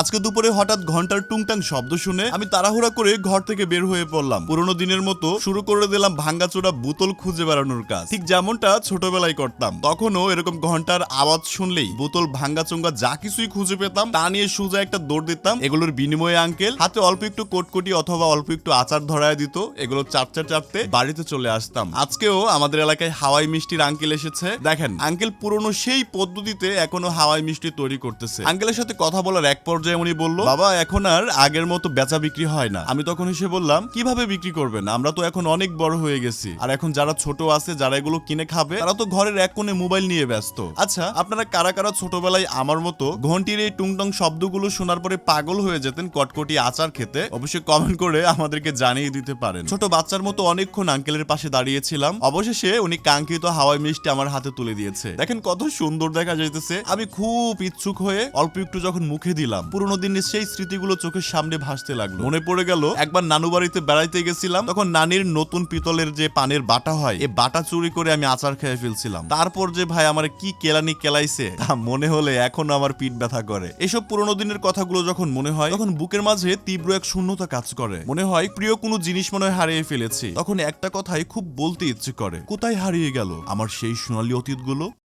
আজকে দুপুরে হঠাৎ ঘণ্টার টুংটাং শব্দ শুনে আমি তাড়াহুড়া করে ঘর থেকে বের হয়ে পড়লাম। পুরোনো দিনের মতো শুরু করে দিলাম ভাঙ্গাচোরা বোতল খুঁজে বেড়ানোর কাজ। ঠিক যেমনটা ছোটবেলায় করতাম। তখনও এরকম ঘণ্টার আওয়াজ শুনলেই বোতল ভাঙ্গাচোঙ্গা যা কিছুই খুঁজে পেতাম, তা নিয়ে সোজা একটা দৌড় দিতাম। এগুলোর বিনিময়ে আঙ্কেল হাতে অল্প একটু কোটকটি অথবা অল্প একটু আচার ধরায় দিত। এগুলো চারটে চারটে বাড়িতে চলে আসতাম। আজকেও আমাদের এলাকায় হাওয়াই মিষ্টির আঙ্কেল এসেছে। দেখেন, আঙ্কেল পুরনো সেই পদ্ধতিতে এখনও হাওয়াই মিষ্টি তৈরি করতেছে। আঙ্কেলের সাথে কথা বলার এক পর্যায়ে উনি বলল, বাবা, এখন আর আগের মতো বেচা বিক্রি হয় না। আমি তখন এসে বললাম, কীভাবে বিক্রি করবেন? আমরা তো এখন অনেক বড় হয়ে গেছি। আর এখন যারা ছোট আছে, যারা এগুলো কিনে খাবে, তারা তো ঘরের এক কোণে মোবাইল নিয়ে ব্যস্ত। আচ্ছা আপনারা কারা কারা ছোটবেলায় আমার মতো ঘন্টির এই টুংটং শব্দগুলো শোনার পরে পাগল হয়ে যেতেন কটকটি আচার খেতে? অবশ্যই কমেন্ট করে আমাদেরকে জানিয়ে দিতে পারেন। ছোট বাচ্চার মতো অনেকক্ষণ আঙ্কেলের পাশে দাঁড়িয়েছিলাম। অবশেষে উনি কাঙ্ক্ষিত হাওয়াই মিষ্টি আমার হাতে তুলে দিয়েছে। দেখেন কত সুন্দর দেখা যাইতেছে। আমি খুব ইচ্ছুক হয়ে অল্প একটু যখন মুখে দিলাম পুরোনো দিনের সেই স্মৃতিগুলো চোখের সামনে ভাসতে লাগল। মনে পড়ে গেল, একবার নানু বাড়িতে বেড়াইতে গেছিলাম, তখন নানির নতুন পিতলের যে পানের বাটা হয় এই বাটা চুরি করে আমি আচার খেয়ে ফেলছিলাম। তারপর যে ভাই আমার কি কেলানি কেলাইছে, তা মনে হলে এখন আমার পিঠ ব্যথা করে। এসব পুরোনো দিনের কথাগুলো যখন মনে হয়, তখন বুকের মাঝে তীব্র এক শূন্যতা কাজ করে। মনে হয়, প্রিয় কোনো জিনিস মনে হারিয়ে ফেলেছি। তখন একটা কথাই খুব বলতে ইচ্ছে করে, কোথায় হারিয়ে গেল? আমার সেই সোনালী অতীতগুলো?